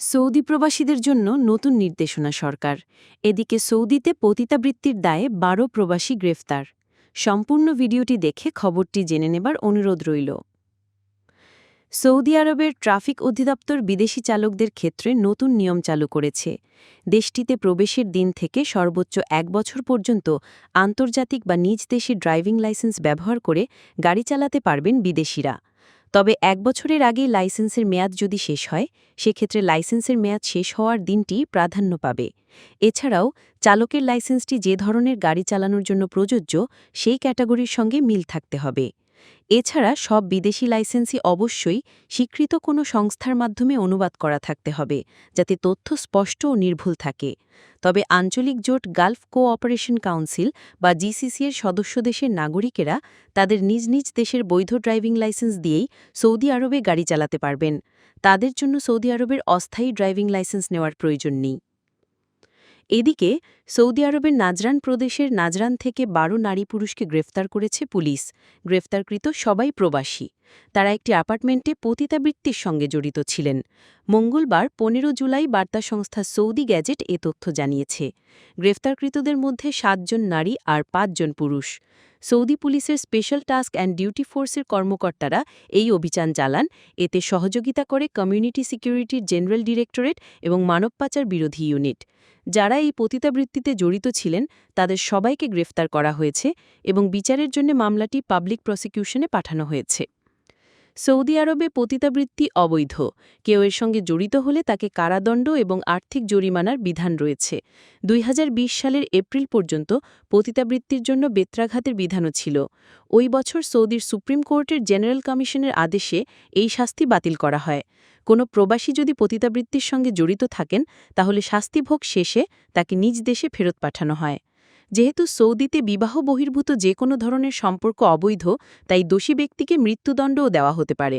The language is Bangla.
সৌদি প্রবাসীদের জন্য নতুন নির্দেশনা সরকার। এদিকে সৌদিতে পতিতাবৃত্তির দায়ে বারো প্রবাসী গ্রেফতার। সম্পূর্ণ ভিডিওটি দেখে খবরটি জেনে নেবার অনুরোধ রইল। সৌদি আরবের ট্রাফিক অধিদপ্তর বিদেশি চালকদের ক্ষেত্রে নতুন নিয়ম চালু করেছে। দেশটিতে প্রবেশের দিন থেকে সর্বোচ্চ এক বছর পর্যন্ত আন্তর্জাতিক বা নিজ দেশে ড্রাইভিং লাইসেন্স ব্যবহার করে গাড়ি চালাতে পারবেন বিদেশিরা। তবে এক বছরের আগে লাইসেন্সের মেয়াদ যদি শেষ হয়, সেক্ষেত্রে লাইসেন্সের মেয়াদ শেষ হওয়ার দিনটি প্রাধান্য পাবে। এছাড়াও, চালকের লাইসেন্সটি যে ধরনের গাড়ি চালানোর জন্য প্রযোজ্য, সেই ক্যাটাগরির সঙ্গে মিল থাকতে হবে। এছাড়া সব বিদেশি লাইসেন্সই অবশ্যই স্বীকৃত কোনো সংস্থার মাধ্যমে অনুবাদ করা থাকতে হবে, যাতে তথ্য স্পষ্ট ও নির্ভুল থাকে। তবে আঞ্চলিক জোট গালফ কোঅপারেশন কাউন্সিল বা জিসিসি এর সদস্য দেশের নাগরিকেরা তাদের নিজ নিজ দেশের বৈধ ড্রাইভিং লাইসেন্স দিয়েই সৌদি আরবে গাড়ি চালাতে পারবেন। তাদের জন্য সৌদি আরবের অস্থায়ী ড্রাইভিং লাইসেন্স নেওয়ার প্রয়োজন নেই। এদিকে সৌদি আরবের নাজরান প্রদেশের নাজরান থেকে বারো নারী পুরুষকে গ্রেফতার করেছে পুলিশ। গ্রেফতারকৃত সবাই প্রবাসী। তারা একটি অ্যাপার্টমেন্টে পতিতাবৃত্তির সঙ্গে জড়িত ছিলেন। মঙ্গলবার পনেরো জুলাই বার্তা সংস্থা সৌদি গ্যাজেট এ তথ্য জানিয়েছে। গ্রেফতারকৃতদের মধ্যে সাতজন নারী আর পাঁচজন পুরুষ। সৌদি পুলিশের স্পেশাল টাস্ক অ্যান্ড ডিউটি ফোর্সের কর্মকর্তারা এই অভিযান চালান। এতে সহযোগিতা করে কমিউনিটি সিকিউরিটির জেনারেল ডিরেক্টরেট এবং মানব পাচার বিরোধী ইউনিট। যারা এই পতিতাবৃত্তিতে জড়িত ছিলেন, তাদের সবাইকে গ্রেফতার করা হয়েছে এবং বিচারের জন্য মামলাটি পাবলিক প্রসিকিউশনে পাঠানো হয়েছে। সৌদি আরবে পতিতাবৃত্তি অবৈধ। কেউ এর সঙ্গে জড়িত হলে তাকে কারাদণ্ড এবং আর্থিক জরিমানার বিধান রয়েছে। দুই হাজার বিশ সালের এপ্রিল পর্যন্ত পতিতাবৃত্তির জন্য বেত্রাঘাতের বিধানও ছিল। ওই বছর সৌদির সুপ্রিম কোর্টের জেনারেল কমিশনের আদেশে এই শাস্তি বাতিল করা হয়। কোনো প্রবাসী যদি পতিতাবৃত্তির সঙ্গে জড়িত থাকেন, তাহলে শাস্তিভোগ শেষে তাকে নিজ দেশে ফেরত পাঠানো হয়। যেহেতু সৌদিতে বিবাহ বহির্ভূত যে কোনো ধরনের সম্পর্ক অবৈধ, তাই দোষী ব্যক্তিকে মৃত্যুদণ্ডও দেওয়া হতে পারে।